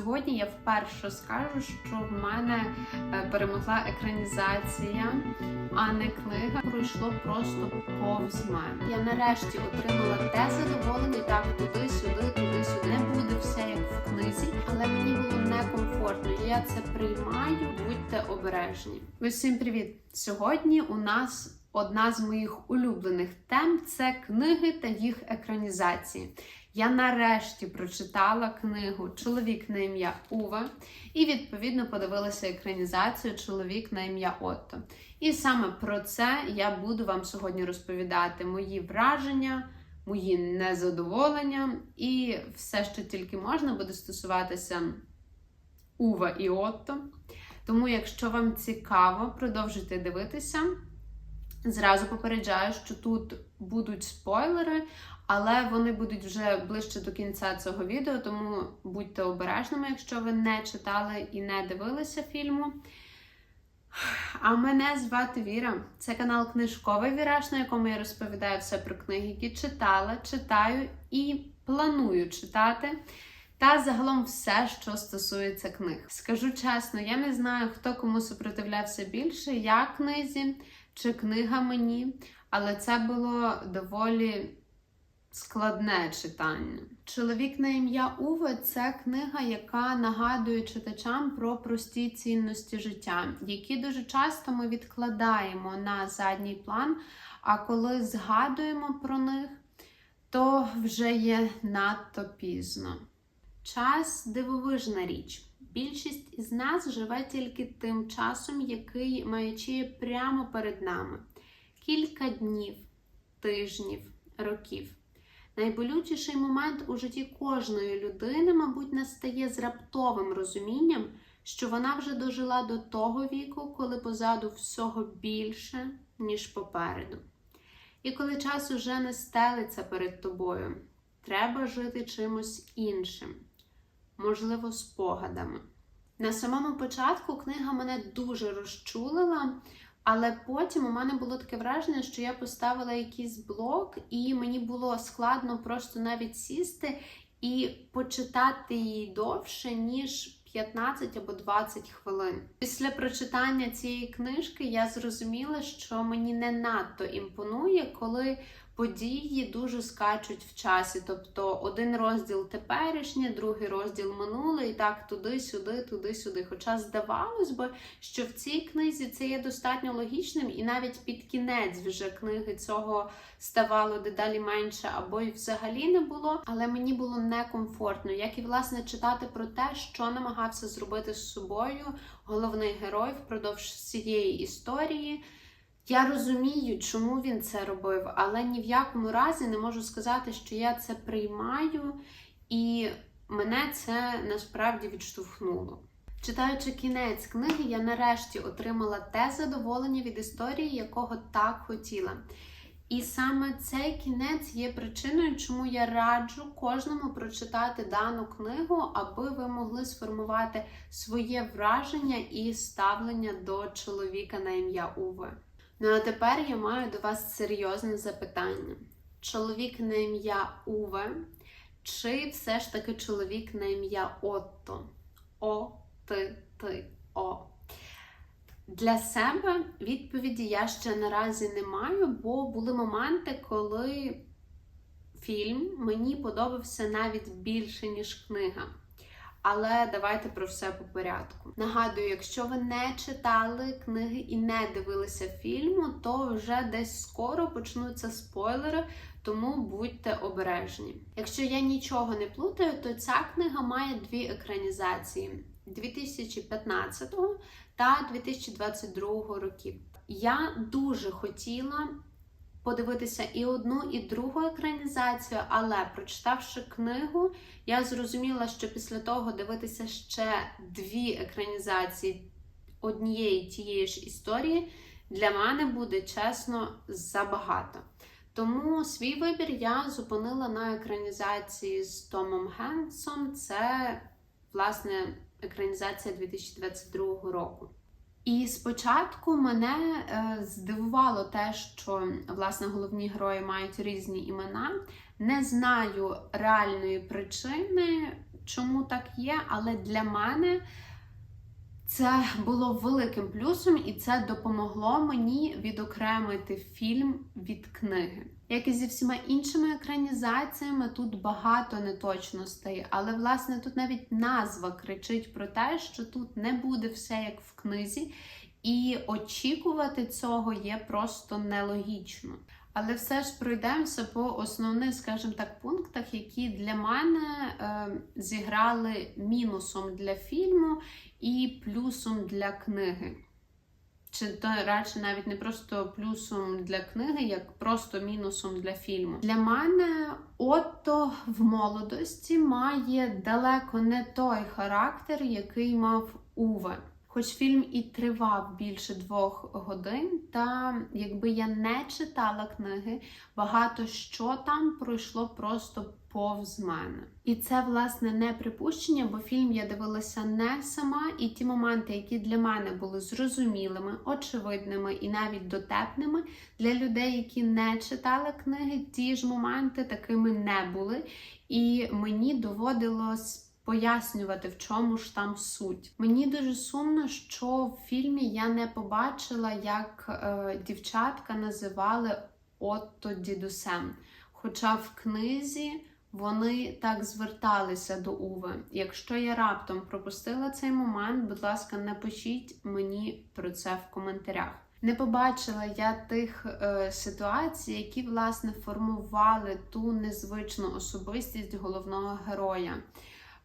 Сьогодні я вперше скажу, що в мене е, перемогла екранізація, а не книга. Пройшло просто повз мене. Я нарешті отримала те задоволення так туди-сюди, туди-сюди. Не буде все як в книзі, але мені було некомфортно. Я це приймаю. Будьте обережні. Усім привіт! Сьогодні у нас. Одна з моїх улюблених тем це книги та їх екранізації. Я нарешті прочитала книгу Чоловік на ім'я Уве і відповідно подивилася екранізацію Чоловік на ім'я Отто. І саме про це я буду вам сьогодні розповідати мої враження, мої незадоволення і все, що тільки можна, буде стосуватися Ува і Отто. Тому, якщо вам цікаво, продовжуйте дивитися. Зразу попереджаю, що тут будуть спойлери, але вони будуть вже ближче до кінця цього відео, тому будьте обережними, якщо ви не читали і не дивилися фільму. А мене звати Віра. Це канал Книжковий Віраж, на якому я розповідаю все про книги, які читала, читаю і планую читати. Та загалом все, що стосується книг. Скажу чесно, я не знаю, хто кому супротивлявся більше, я книзі чи книга мені, але це було доволі складне читання. Чоловік на ім'я Уве це книга, яка нагадує читачам про прості цінності життя, які дуже часто ми відкладаємо на задній план. А коли згадуємо про них, то вже є надто пізно. Час дивовижна річ. Більшість із нас живе тільки тим часом, який маячіє прямо перед нами: кілька днів, тижнів, років. Найболючіший момент у житті кожної людини, мабуть, настає з раптовим розумінням, що вона вже дожила до того віку, коли позаду всього більше, ніж попереду. І коли час уже не стелиться перед тобою, треба жити чимось іншим можливо, спогадами. На самому початку книга мене дуже розчулила, але потім у мене було таке враження, що я поставила якийсь блок, і мені було складно просто навіть сісти і почитати її довше, ніж 15 або 20 хвилин. Після прочитання цієї книжки я зрозуміла, що мені не надто імпонує, коли події дуже скачуть в часі. Тобто один розділ теперішнє, другий розділ минуле, і так туди-сюди, туди-сюди. Хоча здавалось би, що в цій книзі це є достатньо логічним, і навіть під кінець вже книги цього ставало дедалі менше, або й взагалі не було. Але мені було некомфортно, як і власне читати про те, що намагався зробити з собою головний герой впродовж цієї історії. Я розумію, чому він це робив, але ні в якому разі не можу сказати, що я це приймаю, і мене це насправді відштовхнуло. Читаючи кінець книги, я нарешті отримала те задоволення від історії, якого так хотіла. І саме цей кінець є причиною, чому я раджу кожному прочитати дану книгу, аби ви могли сформувати своє враження і ставлення до чоловіка на ім'я Уве. Ну а тепер я маю до вас серйозне запитання: чоловік на ім'я Уве, чи все ж таки чоловік на ім'я Отто? О, ти, ти, о. Для себе відповіді я ще наразі не маю, бо були моменти, коли фільм мені подобався навіть більше, ніж книга. Але давайте про все по порядку. Нагадую, якщо ви не читали книги і не дивилися фільму, то вже десь скоро почнуться спойлери, тому будьте обережні. Якщо я нічого не плутаю, то ця книга має дві екранізації 2015 та 2022 років. Я дуже хотіла подивитися і одну, і другу екранізацію, але прочитавши книгу, я зрозуміла, що після того дивитися ще дві екранізації однієї тієї ж історії для мене буде чесно забагато. Тому свій вибір я зупинила на екранізації з Томом Хенсом. Це, власне, екранізація 2022 року. І спочатку мене е, здивувало те, що власне головні герої мають різні імена. Не знаю реальної причини, чому так є, але для мене це було великим плюсом, і це допомогло мені відокремити фільм від книги. Як і зі всіма іншими екранізаціями, тут багато неточностей, але власне тут навіть назва кричить про те, що тут не буде все як в книзі, і очікувати цього є просто нелогічно. Але все ж пройдемося по основних, скажімо так, пунктах, які для мене е, зіграли мінусом для фільму і плюсом для книги. Чи то радше навіть не просто плюсом для книги, як просто мінусом для фільму. Для мене Отто в молодості має далеко не той характер, який мав Уве. Хоч фільм і тривав більше двох годин, та якби я не читала книги, багато що там пройшло просто повз мене. І це, власне, не припущення, бо фільм я дивилася не сама, і ті моменти, які для мене були зрозумілими, очевидними і навіть дотепними, для людей, які не читали книги, ті ж моменти такими не були. І мені доводилось пояснювати, в чому ж там суть. Мені дуже сумно, що в фільмі я не побачила, як е, дівчатка називали Отто дідусем. Хоча в книзі вони так зверталися до Уви. Якщо я раптом пропустила цей момент, будь ласка, напишіть мені про це в коментарях. Не побачила я тих е, ситуацій, які власне формували ту незвичну особистість головного героя.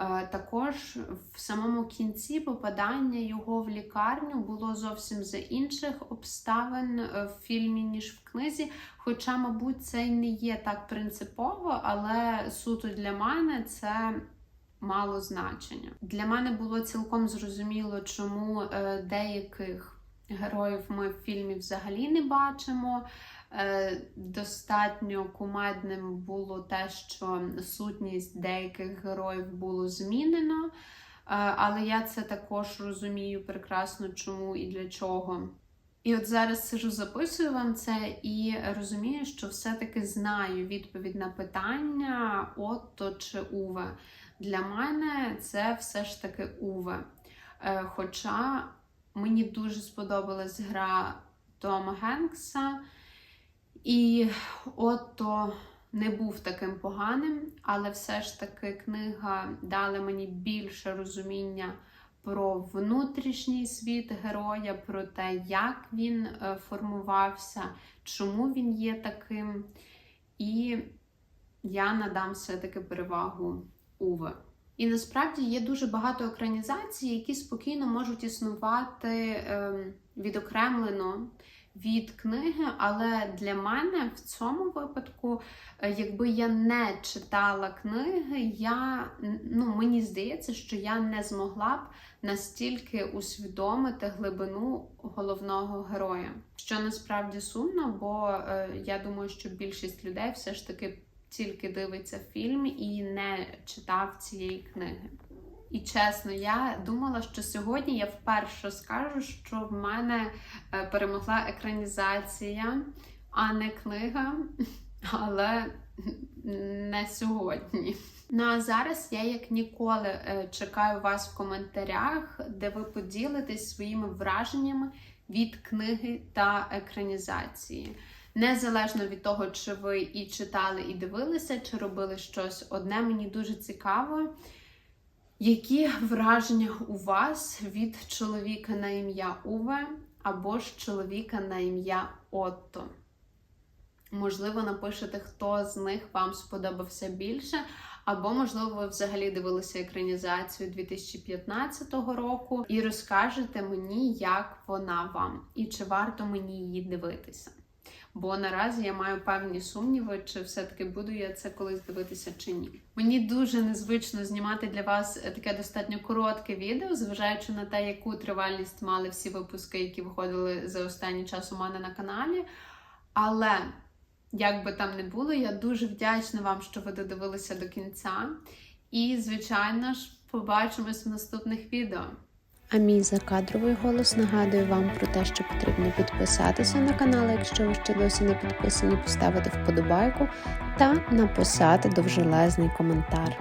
Е, Також в самому кінці попадання його в лікарню було зовсім за інших обставин е, в фільмі, ніж в книзі. Хоча, мабуть, це й не є так принципово, але суто для мене це мало значення. Для мене було цілком зрозуміло, чому е, деяких героїв ми в фільмі взагалі не бачимо. Е, Достатньо кумедним було те, що сутність деяких героїв було змінено. Е, Але я це також розумію прекрасно, чому і для чого. І от зараз сижу, записую вам це і розумію, що все-таки знаю відповідь на питання Отто чи Уве. Для мене це все ж таки Уве. Е, Хоча мені дуже сподобалась гра Тома Генкса. І Отто не був таким поганим, але все ж таки книга дала мені більше розуміння про внутрішній світ героя, про те, як він е, формувався, чому він є таким. І я надам все-таки перевагу Уве. І насправді є дуже багато екранізацій, які спокійно можуть існувати ем, відокремлено від книги, але для мене в цьому випадку, е, якби я не читала книги, я ну мені здається, що я не змогла б настільки усвідомити глибину головного героя. Що насправді сумно, бо е, я думаю, що більшість людей все ж таки тільки дивиться фільм і не читав цієї книги. І чесно, я думала, що сьогодні я вперше скажу, що в мене е, перемогла екранізація, а не книга, але не сьогодні. Ну а зараз я, як ніколи, е, чекаю вас в коментарях, де ви поділитесь своїми враженнями від книги та екранізації. Незалежно від того, чи ви і читали, і дивилися, чи робили щось одне, мені дуже цікаво. Які враження у вас від чоловіка на ім'я Уве або ж чоловіка на ім'я Отто? Можливо, напишете, хто з них вам сподобався більше, або, можливо, ви взагалі дивилися екранізацію 2015 року і розкажете мені, як вона вам, і чи варто мені її дивитися. Бо наразі я маю певні сумніви, чи все-таки буду я це колись дивитися чи ні. Мені дуже незвично знімати для вас таке достатньо коротке відео, зважаючи на те, яку тривалість мали всі випуски, які виходили за останній час у мене на каналі. Але, як би там не було, я дуже вдячна вам, що ви додивилися до кінця. І, звичайно ж, побачимось в наступних відео. А мій закадровий голос нагадує вам про те, що потрібно підписатися на канал, якщо ви ще досі не підписані, поставити вподобайку та написати довжелезний коментар.